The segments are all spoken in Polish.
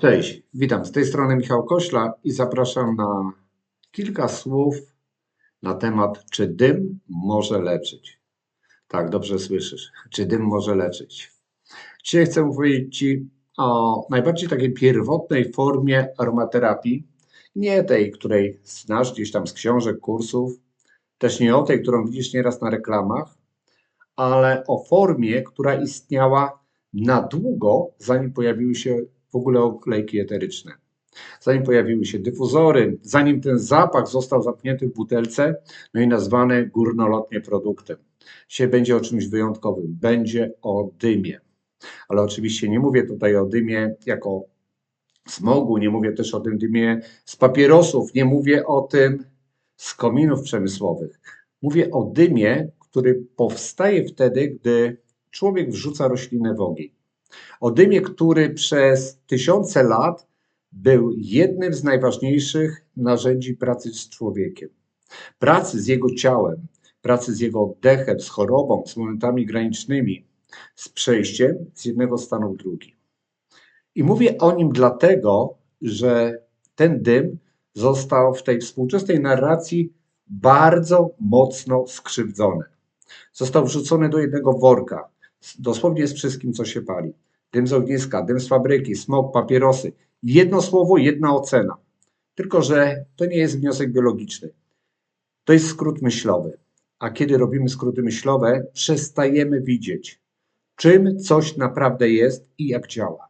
Cześć, witam. Z tej strony Michał Kośla i zapraszam na kilka słów na temat, czy dym może leczyć. Tak, dobrze słyszysz. Czy dym może leczyć? Dzisiaj chcę powiedzieć Ci o najbardziej takiej pierwotnej formie aromaterapii. Nie tej, której znasz gdzieś tam z książek, kursów, też nie o tej, którą widzisz nieraz na reklamach, ale o formie, która istniała na długo, zanim pojawiły się w ogóle olejki eteryczne. Zanim pojawiły się dyfuzory, zanim ten zapach został zamknięty w butelce, no i nazwany górnolotnie produktem. Dzisiaj będzie o czymś wyjątkowym, będzie o dymie. Ale oczywiście nie mówię tutaj o dymie jako smogu, nie mówię też o tym dymie z papierosów, nie mówię o tym z kominów przemysłowych. Mówię o dymie, który powstaje wtedy, gdy człowiek wrzuca roślinę w ogień. O dymie, który przez tysiące lat był jednym z najważniejszych narzędzi pracy z człowiekiem. Pracy z jego ciałem, pracy z jego oddechem, z chorobą, z momentami granicznymi, z przejściem z jednego stanu w drugi. I mówię o nim dlatego, że ten dym został w tej współczesnej narracji bardzo mocno skrzywdzony. Został wrzucony do jednego worka, dosłownie z wszystkim, co się pali. Dym z ogniska, dym z fabryki, smog, papierosy. Jedno słowo, jedna ocena. Tylko, że to nie jest wniosek biologiczny. To jest skrót myślowy. A kiedy robimy skróty myślowe, przestajemy widzieć, czym coś naprawdę jest i jak działa.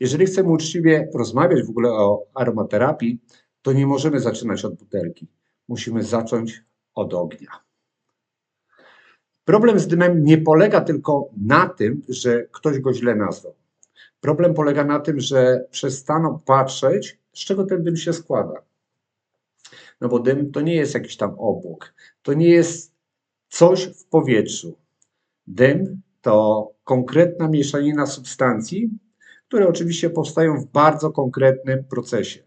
Jeżeli chcemy uczciwie rozmawiać w ogóle o aromaterapii, to nie możemy zaczynać od butelki. Musimy zacząć od ognia. Problem z dymem nie polega tylko na tym, że ktoś go źle nazwał. Problem polega na tym, że przestano patrzeć, z czego ten dym się składa. No bo dym to nie jest jakiś tam obłok, to nie jest coś w powietrzu. Dym to konkretna mieszanina substancji, które oczywiście powstają w bardzo konkretnym procesie.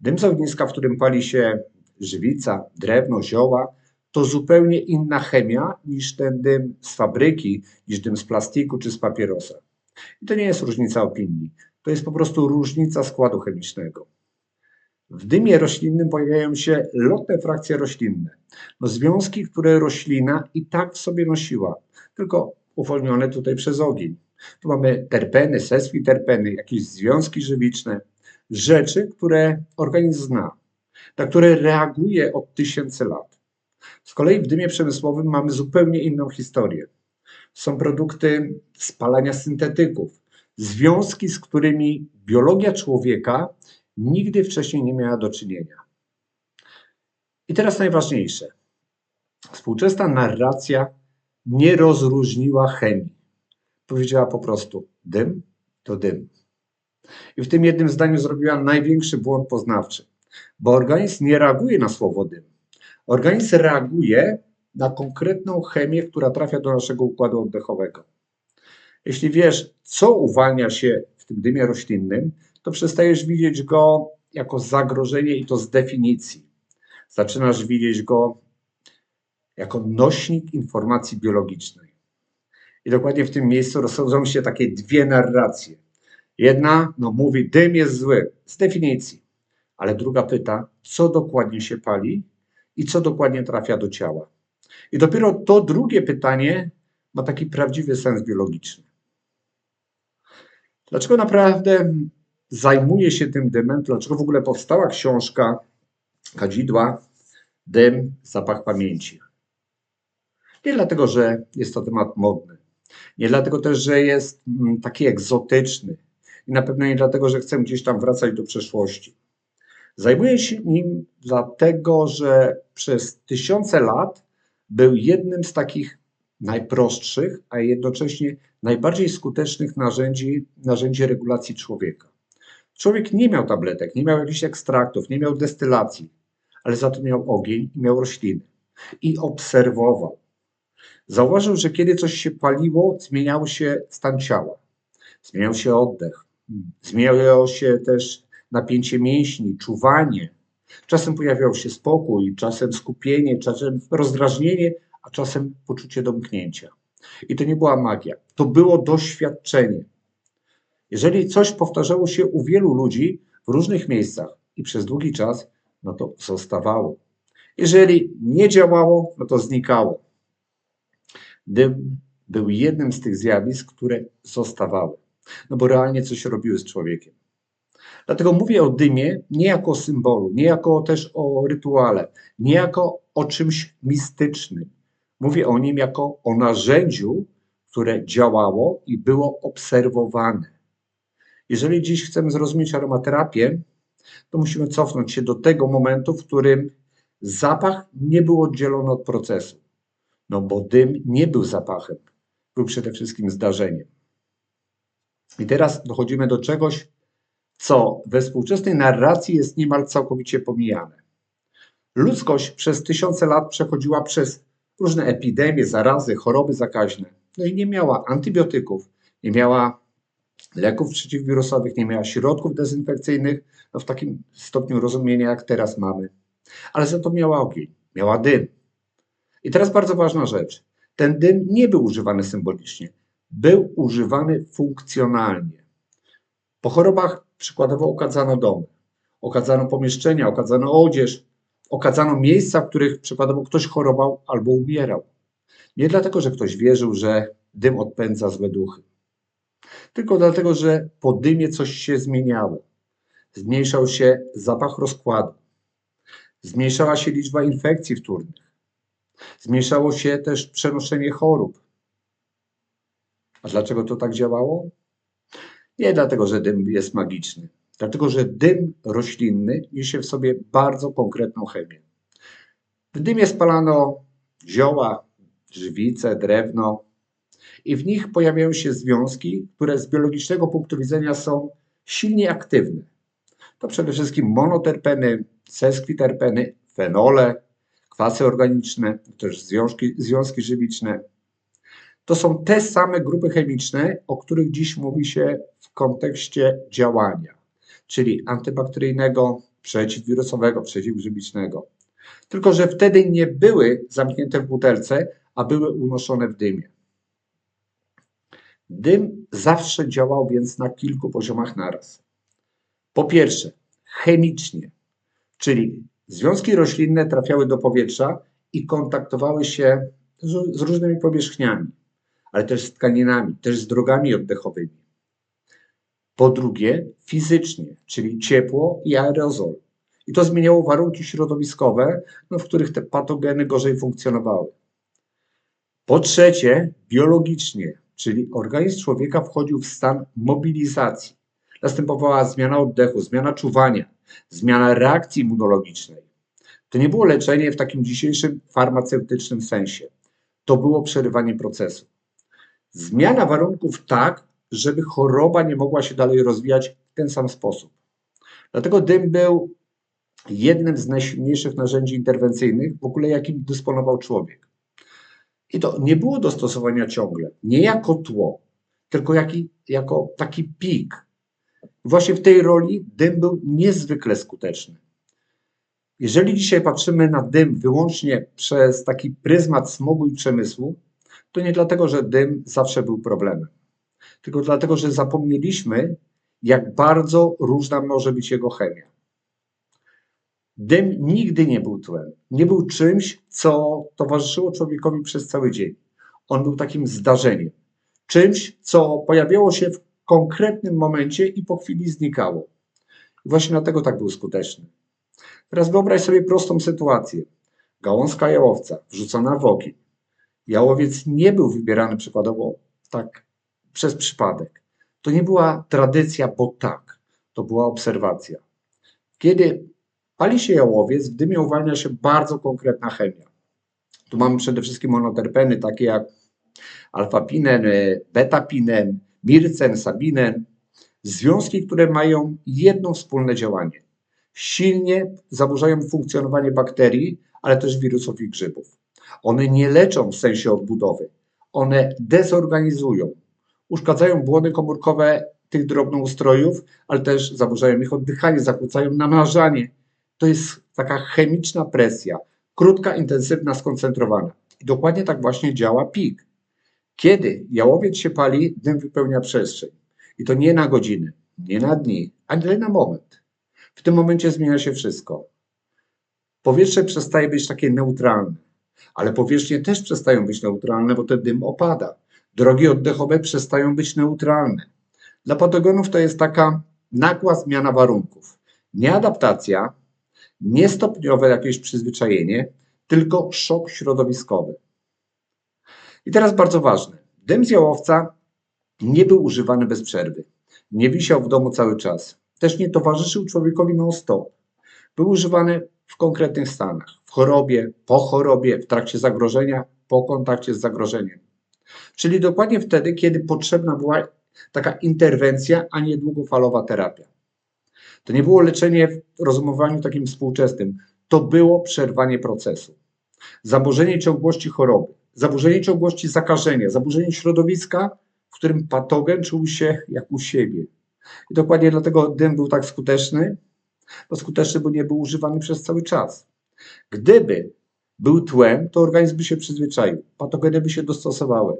Dym z ogniska, w którym pali się żywica, drewno, zioła, to zupełnie inna chemia niż ten dym z fabryki, niż dym z plastiku czy z papierosa. I to nie jest różnica opinii, to jest po prostu różnica składu chemicznego. W dymie roślinnym pojawiają się lotne frakcje roślinne, no związki, które roślina i tak w sobie nosiła, tylko uwolnione tutaj przez ogień. Tu mamy terpeny, sesquiterpeny, jakieś związki żywiczne, rzeczy, które organizm zna, na które reaguje od tysięcy lat. Z kolei w dymie przemysłowym mamy zupełnie inną historię. Są produkty spalania syntetyków, związki, z którymi biologia człowieka nigdy wcześniej nie miała do czynienia. I teraz najważniejsze. Współczesna narracja nie rozróżniła chemii. Powiedziała po prostu dym to dym. I w tym jednym zdaniu zrobiła największy błąd poznawczy, bo organizm nie reaguje na słowo dym. Organizm reaguje na konkretną chemię, która trafia do naszego układu oddechowego. Jeśli wiesz, co uwalnia się w tym dymie roślinnym, to przestajesz widzieć go jako zagrożenie i to z definicji. Zaczynasz widzieć go jako nośnik informacji biologicznej. I dokładnie w tym miejscu rozchodzą się takie dwie narracje. Jedna no, mówi, dym jest zły z definicji, ale druga pyta, co dokładnie się pali i co dokładnie trafia do ciała. I dopiero to drugie pytanie ma taki prawdziwy sens biologiczny. Dlaczego naprawdę zajmuję się tym dymem? Dlaczego w ogóle powstała książka Kadzidła Dym, zapach pamięci? Nie dlatego, że jest to temat modny. Nie dlatego też, że jest mm, taki egzotyczny. I na pewno nie dlatego, że chcę gdzieś tam wracać do przeszłości. Zajmuję się nim dlatego, że przez tysiące lat był jednym z takich najprostszych, a jednocześnie najbardziej skutecznych narzędzi, narzędzi regulacji człowieka. Człowiek nie miał tabletek, nie miał jakichś ekstraktów, nie miał destylacji, ale za to miał ogień i miał rośliny. I obserwował. Zauważył, że kiedy coś się paliło, zmieniał się stan ciała, zmieniał się oddech, zmieniało się też napięcie mięśni, czuwanie. Czasem pojawiał się spokój, czasem skupienie, czasem rozdrażnienie, a czasem poczucie domknięcia. I to nie była magia, to było doświadczenie. Jeżeli coś powtarzało się u wielu ludzi w różnych miejscach i przez długi czas, no to zostawało. Jeżeli nie działało, no to znikało. Dym był jednym z tych zjawisk, które zostawały, no bo realnie coś robiły z człowiekiem. Dlatego mówię o dymie nie jako o symbolu, nie jako też o rytuale, nie jako o czymś mistycznym. Mówię o nim jako o narzędziu, które działało i było obserwowane. Jeżeli dziś chcemy zrozumieć aromaterapię, to musimy cofnąć się do tego momentu, w którym zapach nie był oddzielony od procesu. No bo dym nie był zapachem, był przede wszystkim zdarzeniem. I teraz dochodzimy do czegoś, co we współczesnej narracji jest niemal całkowicie pomijane. Ludzkość przez tysiące lat przechodziła przez różne epidemie, zarazy, choroby zakaźne. No i nie miała antybiotyków, nie miała leków przeciwwirusowych, nie miała środków dezynfekcyjnych no w takim stopniu rozumienia, jak teraz mamy. Ale za to miała ogień, miała dym. I teraz bardzo ważna rzecz. Ten dym nie był używany symbolicznie, był używany funkcjonalnie. Po chorobach przykładowo okadzano domy, okadzano pomieszczenia, okadzano odzież, okadzano miejsca, w których przykładowo ktoś chorował albo umierał. Nie dlatego, że ktoś wierzył, że dym odpędza złe duchy, tylko dlatego, że po dymie coś się zmieniało. Zmniejszał się zapach rozkładu, zmniejszała się liczba infekcji wtórnych, zmniejszało się też przenoszenie chorób. A dlaczego to tak działało? Nie dlatego, że dym jest magiczny, dlatego, że dym roślinny niesie w sobie bardzo konkretną chemię. W dymie spalano zioła, żywice, drewno i w nich pojawiają się związki, które z biologicznego punktu widzenia są silnie aktywne. To przede wszystkim monoterpeny, seskwiterpeny, fenole, kwasy organiczne, też związki, związki żywiczne. To są te same grupy chemiczne, o których dziś mówi się kontekście działania, czyli antybakteryjnego, przeciwwirusowego, przeciwgrzybicznego. Tylko, że wtedy nie były zamknięte w butelce, a były unoszone w dymie. Dym zawsze działał więc na kilku poziomach naraz. Po pierwsze, chemicznie, czyli związki roślinne trafiały do powietrza i kontaktowały się z, z różnymi powierzchniami, ale też z tkaninami, też z drogami oddechowymi. Po drugie, fizycznie, czyli ciepło i aerozol. I to zmieniało warunki środowiskowe, no, w których te patogeny gorzej funkcjonowały. Po trzecie, biologicznie, czyli organizm człowieka wchodził w stan mobilizacji. Następowała zmiana oddechu, zmiana czuwania, zmiana reakcji immunologicznej. To nie było leczenie w takim dzisiejszym farmaceutycznym sensie. To było przerywanie procesu. Zmiana warunków tak, żeby choroba nie mogła się dalej rozwijać w ten sam sposób. Dlatego dym był jednym z najsilniejszych narzędzi interwencyjnych, w ogóle jakim dysponował człowiek. I to nie było do stosowania ciągle, nie jako tło, tylko jaki, jako taki pik. Właśnie w tej roli dym był niezwykle skuteczny. Jeżeli dzisiaj patrzymy na dym wyłącznie przez taki pryzmat smogu i przemysłu, to nie dlatego, że dym zawsze był problemem, tylko dlatego, że zapomnieliśmy, jak bardzo różna może być jego chemia. Dym nigdy nie był tłem. Nie był czymś, co towarzyszyło człowiekowi przez cały dzień. On był takim zdarzeniem. Czymś, co pojawiało się w konkretnym momencie i po chwili znikało. I właśnie dlatego tak był skuteczny. Teraz wyobraź sobie prostą sytuację. Gałązka jałowca wrzucona w ogień. Jałowiec nie był wybierany przykładowo tak przez przypadek. To nie była tradycja, bo tak. To była obserwacja. Kiedy Pali się jałowiec, w dymie uwalnia się bardzo konkretna chemia. Tu mamy przede wszystkim monoterpeny, takie jak alfapinen, betapinen, mircen, sabinen. Związki, które mają jedno wspólne działanie. Silnie zaburzają funkcjonowanie bakterii, ale też wirusów i grzybów. One nie leczą w sensie odbudowy. One dezorganizują, uszkadzają błony komórkowe tych drobnoustrojów, ale też zaburzają ich oddychanie, zakłócają namnażanie, to jest taka chemiczna presja, krótka, intensywna, skoncentrowana. I dokładnie tak właśnie działa pik. Kiedy jałowiec się pali, dym wypełnia przestrzeń. I to nie na godziny, nie na dni, ale na moment. W tym momencie zmienia się wszystko. Powietrze przestaje być takie neutralne, ale powierzchnie też przestają być neutralne, bo ten dym opada. Drogi oddechowe przestają być neutralne. Dla patogenów to jest taka nagła zmiana warunków. Nie adaptacja, nie stopniowe jakieś przyzwyczajenie, tylko szok środowiskowy. I teraz bardzo ważne. Dym z jałowca nie był używany bez przerwy. Nie wisiał w domu cały czas. Też nie towarzyszył człowiekowi non-stop. Był używany w konkretnych stanach. W chorobie, po chorobie, w trakcie zagrożenia, po kontakcie z zagrożeniem. Czyli dokładnie wtedy, kiedy potrzebna była taka interwencja, a nie długofalowa terapia. To nie było leczenie w rozumowaniu takim współczesnym. To było przerwanie procesu. Zaburzenie ciągłości choroby, zaburzenie ciągłości zakażenia, zaburzenie środowiska, w którym patogen czuł się jak u siebie. I dokładnie dlatego dym był tak skuteczny, bo skuteczny, bo nie był używany przez cały czas. Gdyby był tłem, to organizm by się przyzwyczaił, patogeny by się dostosowały,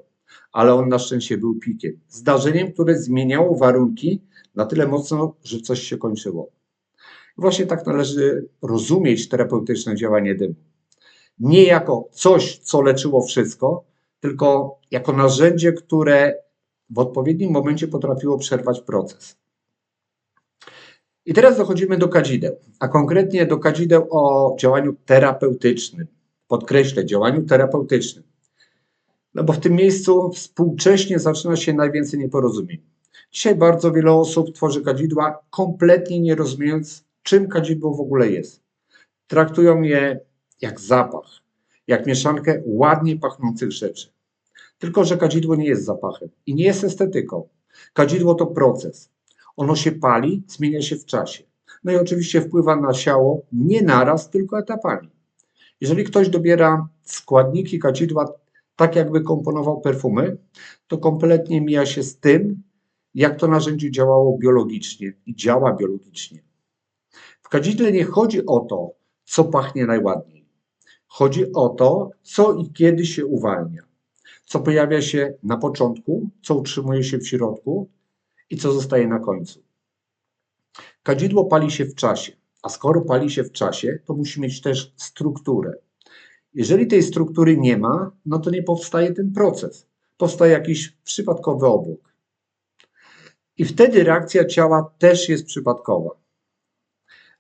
ale on na szczęście był pikiem, zdarzeniem, które zmieniało warunki na tyle mocno, że coś się kończyło. Właśnie tak należy rozumieć terapeutyczne działanie dymu. Nie jako coś, co leczyło wszystko, tylko jako narzędzie, które w odpowiednim momencie potrafiło przerwać proces. I teraz dochodzimy do kadzideł, a konkretnie do kadzideł o działaniu terapeutycznym. Podkreślę, działaniu terapeutycznym. No bo w tym miejscu współcześnie zaczyna się najwięcej nieporozumień. Dzisiaj bardzo wiele osób tworzy kadzidła, kompletnie nie rozumiejąc, czym kadzidło w ogóle jest. Traktują je jak zapach, jak mieszankę ładnie pachnących rzeczy. Tylko, że kadzidło nie jest zapachem i nie jest estetyką. Kadzidło to proces. Ono się pali, zmienia się w czasie. No i oczywiście wpływa na ciało nie naraz, tylko etapami. Jeżeli ktoś dobiera składniki kadzidła tak, jakby komponował perfumy, to kompletnie mija się z tym, jak to narzędzie działało biologicznie i działa biologicznie. W kadzidle nie chodzi o to, co pachnie najładniej. Chodzi o to, co i kiedy się uwalnia. Co pojawia się na początku, co utrzymuje się w środku i co zostaje na końcu. Kadzidło pali się w czasie, a skoro pali się w czasie, to musi mieć też strukturę. Jeżeli tej struktury nie ma, no to nie powstaje ten proces. Powstaje jakiś przypadkowy obłok. I wtedy reakcja ciała też jest przypadkowa.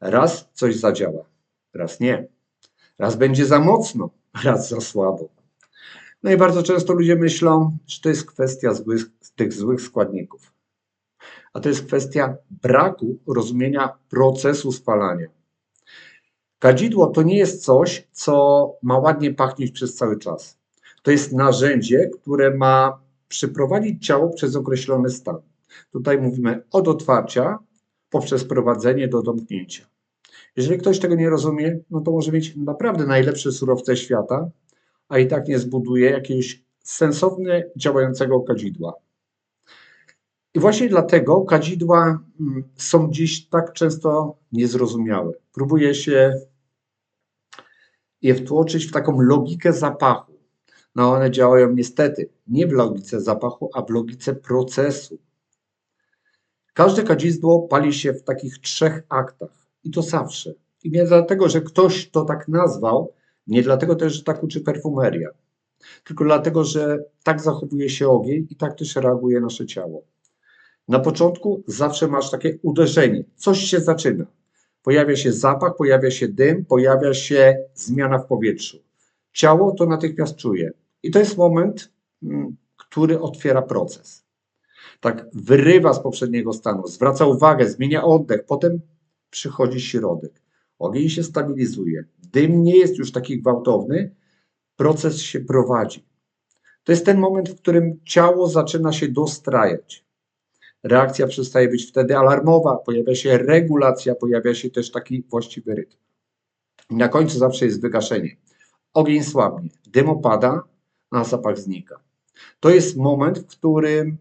Raz coś zadziała, raz nie. Raz będzie za mocno, raz za słabo. No i bardzo często ludzie myślą, że to jest kwestia złych, tych złych składników. A to jest kwestia braku rozumienia procesu spalania. Kadzidło to nie jest coś, co ma ładnie pachnieć przez cały czas. To jest narzędzie, które ma przyprowadzić ciało przez określony stan. Tutaj mówimy od otwarcia poprzez prowadzenie do domknięcia. Jeżeli ktoś tego nie rozumie, no to może mieć naprawdę najlepsze surowce świata, a i tak nie zbuduje jakiegoś sensownie działającego kadzidła. I właśnie dlatego kadzidła mm, są dziś tak często niezrozumiałe. Próbuje się je wtłoczyć w taką logikę zapachu. No one działają niestety nie w logice zapachu, a w logice procesu. Każde kadzidło pali się w takich trzech aktach i to zawsze. I nie dlatego, że ktoś to tak nazwał, nie dlatego też, że tak uczy perfumeria, tylko dlatego, że tak zachowuje się ogień i tak też reaguje nasze ciało. Na początku zawsze masz takie uderzenie, coś się zaczyna. Pojawia się zapach, pojawia się dym, pojawia się zmiana w powietrzu. Ciało to natychmiast czuje. I to jest moment, mm, który otwiera proces. Tak wyrywa z poprzedniego stanu, zwraca uwagę, zmienia oddech, potem przychodzi środek. Ogień się stabilizuje. Dym nie jest już taki gwałtowny, proces się prowadzi. To jest ten moment, w którym ciało zaczyna się dostrajać. Reakcja przestaje być wtedy alarmowa, pojawia się regulacja, pojawia się też taki właściwy rytm. I na końcu zawsze jest wygaszenie. Ogień słabnie, dym opada, a zapach znika. To jest moment, w którym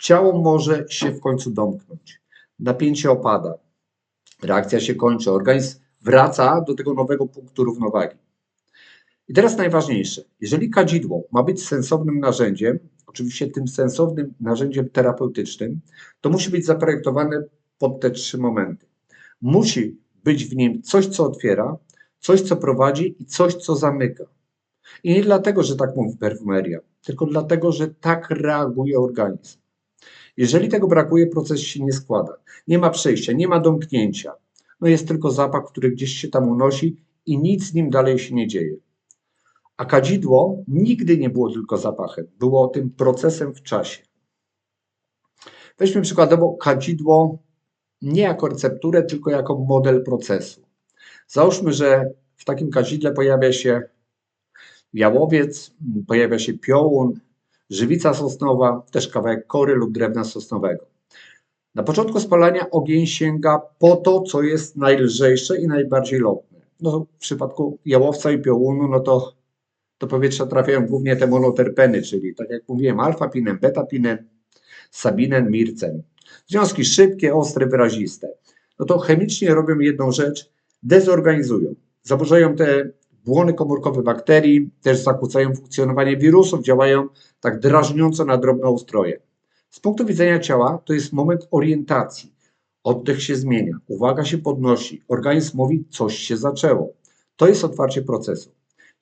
ciało może się w końcu domknąć. Napięcie opada, reakcja się kończy, organizm wraca do tego nowego punktu równowagi. I teraz najważniejsze, jeżeli kadzidło ma być sensownym narzędziem, oczywiście tym sensownym narzędziem terapeutycznym, to musi być zaprojektowane pod te trzy momenty. Musi być w nim coś, co otwiera, coś, co prowadzi i coś, co zamyka. I nie dlatego, że tak mówi perfumeria, tylko dlatego, że tak reaguje organizm. Jeżeli tego brakuje, proces się nie składa. Nie ma przejścia, nie ma domknięcia. No jest tylko zapach, który gdzieś się tam unosi i nic z nim dalej się nie dzieje. A kadzidło nigdy nie było tylko zapachem, było tym procesem w czasie. Weźmy przykładowo kadzidło nie jako recepturę, tylko jako model procesu. Załóżmy, że w takim kadzidle pojawia się jałowiec, pojawia się piołun, żywica sosnowa, też kawałek kory lub drewna sosnowego. Na początku spalania ogień sięga po to, co jest najlżejsze i najbardziej lotne. No, w przypadku jałowca i piołunu, no to do powietrza trafiają głównie te monoterpeny, czyli tak jak mówiłem, alfa-pinen, beta-pinen, sabinen, mircen. Związki szybkie, ostre, wyraziste. No to chemicznie robią jedną rzecz, dezorganizują. Zaburzają te błony komórkowe bakterii, też zakłócają funkcjonowanie wirusów, działają tak drażniąco na drobnoustroje. Z punktu widzenia ciała to jest moment orientacji. Oddech się zmienia, uwaga się podnosi, organizm mówi, coś się zaczęło. To jest otwarcie procesu.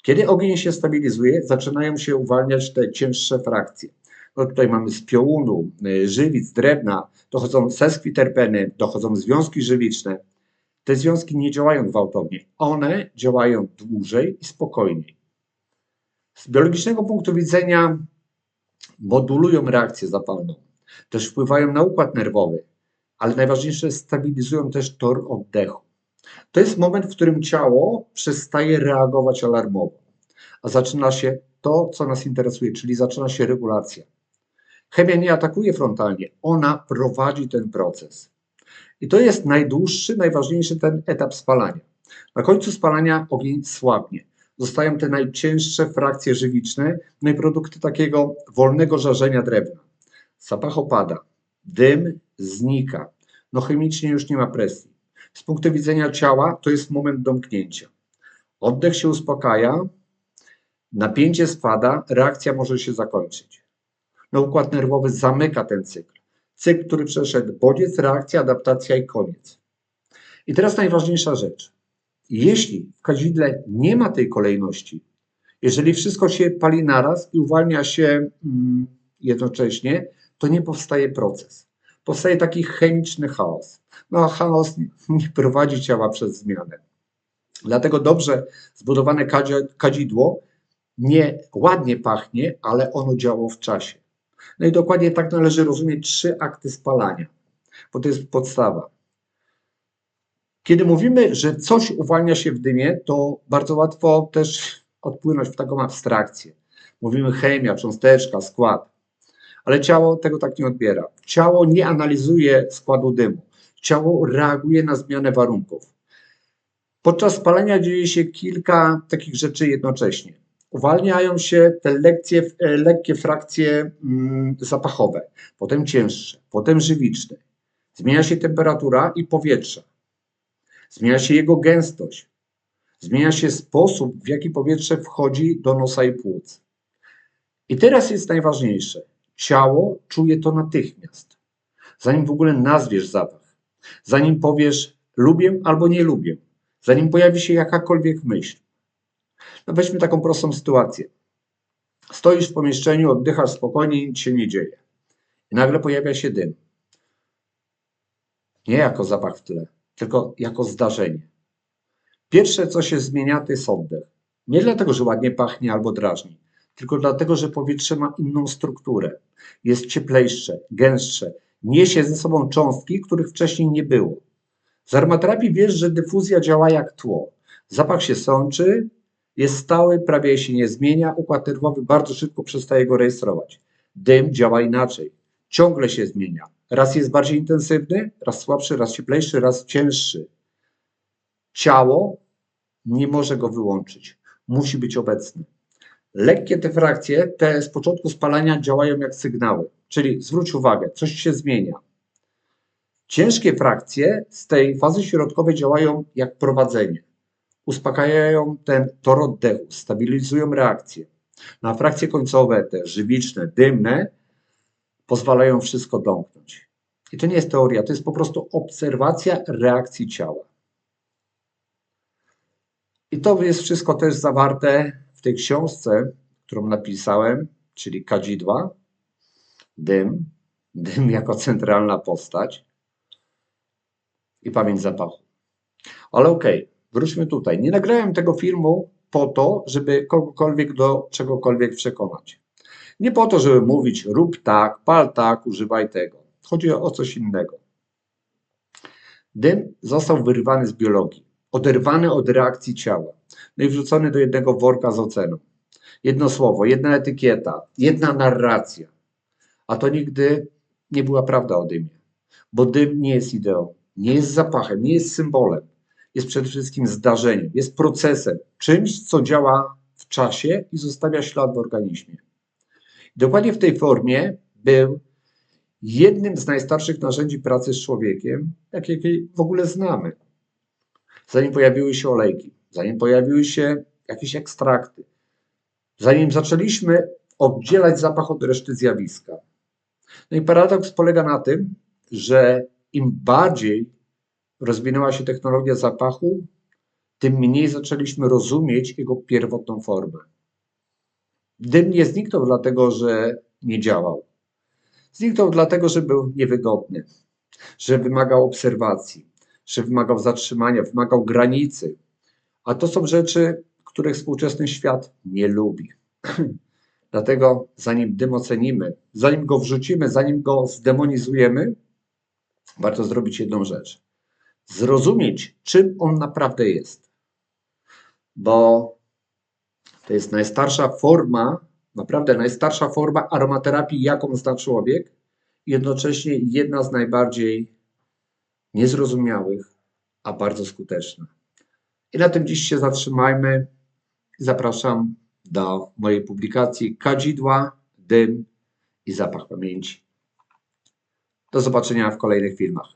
Kiedy ogień się stabilizuje, zaczynają się uwalniać te cięższe frakcje. No tutaj mamy z piołunu, y, żywic, drewna, dochodzą seskwiterpeny, dochodzą związki żywiczne. Te związki nie działają gwałtownie, one działają dłużej i spokojniej. Z biologicznego punktu widzenia modulują reakcję zapalną, też wpływają na układ nerwowy, ale najważniejsze stabilizują też tor oddechu. To jest moment, w którym ciało przestaje reagować alarmowo, a zaczyna się to, co nas interesuje, czyli zaczyna się regulacja. Chemia nie atakuje frontalnie, ona prowadzi ten proces. I to jest najdłuższy, najważniejszy ten etap spalania. Na końcu spalania ogień słabnie. Zostają te najcięższe frakcje żywiczne, no i produkty takiego wolnego żarzenia drewna. Zapach opada, dym znika, no chemicznie już nie ma presji. Z punktu widzenia ciała to jest moment domknięcia. Oddech się uspokaja, napięcie spada, reakcja może się zakończyć. No układ nerwowy zamyka ten cykl. Cykl, który przeszedł bodziec, reakcja, adaptacja i koniec. I teraz najważniejsza rzecz. Jeśli w kadzidle nie ma tej kolejności, jeżeli wszystko się pali naraz i uwalnia się mm, jednocześnie, to nie powstaje proces. Powstaje taki chemiczny chaos. No a chaos nie prowadzi ciała przez zmianę. Dlatego dobrze zbudowane kadzidło nie ładnie pachnie, ale ono działo w czasie. No i dokładnie tak należy rozumieć trzy akty spalania, bo to jest podstawa. Kiedy mówimy, że coś uwalnia się w dymie, to bardzo łatwo też odpłynąć w taką abstrakcję. Mówimy chemia, cząsteczka, skład. Ale ciało tego tak nie odbiera. Ciało nie analizuje składu dymu. Ciało reaguje na zmianę warunków. Podczas spalania dzieje się kilka takich rzeczy jednocześnie uwalniają się te lekcje, e, lekkie frakcje mm, zapachowe, potem cięższe, potem żywiczne. Zmienia się temperatura i powietrze. Zmienia się jego gęstość. Zmienia się sposób, w jaki powietrze wchodzi do nosa i płuc. I teraz jest najważniejsze. Ciało czuje to natychmiast. Zanim w ogóle nazwiesz zapach, zanim powiesz lubię albo nie lubię, zanim pojawi się jakakolwiek myśl, no weźmy taką prostą sytuację. Stoisz w pomieszczeniu, oddychasz spokojnie, nic się nie dzieje. I nagle pojawia się dym. Nie jako zapach w tle, tylko jako zdarzenie. Pierwsze, co się zmienia, to jest oddech. Nie dlatego, że ładnie pachnie albo drażni, tylko dlatego, że powietrze ma inną strukturę. Jest cieplejsze, gęstsze, niesie ze sobą cząstki, których wcześniej nie było. Z aromaterapii wiesz, że dyfuzja działa jak tło. Zapach się sączy, jest stały, prawie się nie zmienia, układ nerwowy bardzo szybko przestaje go rejestrować. Dym działa inaczej, ciągle się zmienia. Raz jest bardziej intensywny, raz słabszy, raz cieplejszy, raz cięższy. Ciało nie może go wyłączyć, musi być obecny. Lekkie te frakcje, te z początku spalania działają jak sygnały, czyli zwróć uwagę, coś się zmienia. Ciężkie frakcje z tej fazy środkowej działają jak prowadzenie uspokajają ten tor oddechu, stabilizują reakcję. No a frakcje końcowe, te żywiczne, dymne, pozwalają wszystko domknąć. I to nie jest teoria, to jest po prostu obserwacja reakcji ciała. I to jest wszystko też zawarte tej książce, którą napisałem, czyli kadzidła, dym, dym jako centralna postać i pamięć zapachu. Ale okej, okay, wróćmy tutaj. Nie nagrałem tego filmu po to, żeby kogokolwiek do czegokolwiek przekonać. Nie po to, żeby mówić rób tak, pal tak, używaj tego. Chodzi o coś innego. Dym został wyrwany z biologii, oderwany od reakcji ciała, no i wrzucony do jednego worka z oceną. Jedno słowo, jedna etykieta, jedna narracja. A to nigdy nie była prawda o dymie, bo dym nie jest ideą, nie jest zapachem, nie jest symbolem. Jest przede wszystkim zdarzeniem, jest procesem, czymś, co działa w czasie i zostawia ślad w organizmie. Dokładnie w tej formie był jednym z najstarszych narzędzi pracy z człowiekiem, jakie w ogóle znamy. Zanim pojawiły się olejki, zanim pojawiły się jakieś ekstrakty, zanim zaczęliśmy oddzielać zapach od reszty zjawiska. No i paradoks polega na tym, że im bardziej rozwinęła się technologia zapachu, tym mniej zaczęliśmy rozumieć jego pierwotną formę. Dym nie zniknął dlatego, że nie działał. Zniknął dlatego, że był niewygodny, że wymagał obserwacji, że wymagał zatrzymania, wymagał granicy. A to są rzeczy, których współczesny świat nie lubi. Dlatego zanim dym ocenimy, zanim go wrzucimy, zanim go zdemonizujemy, warto zrobić jedną rzecz. Zrozumieć, czym on naprawdę jest. Bo to jest najstarsza forma, naprawdę najstarsza forma aromaterapii, jaką zna człowiek, jednocześnie jedna z najbardziej niezrozumiałych, a bardzo skuteczna. I na tym dziś się zatrzymajmy. Zapraszam do mojej publikacji Kadzidła, dym i zapach pamięci. Do zobaczenia w kolejnych filmach.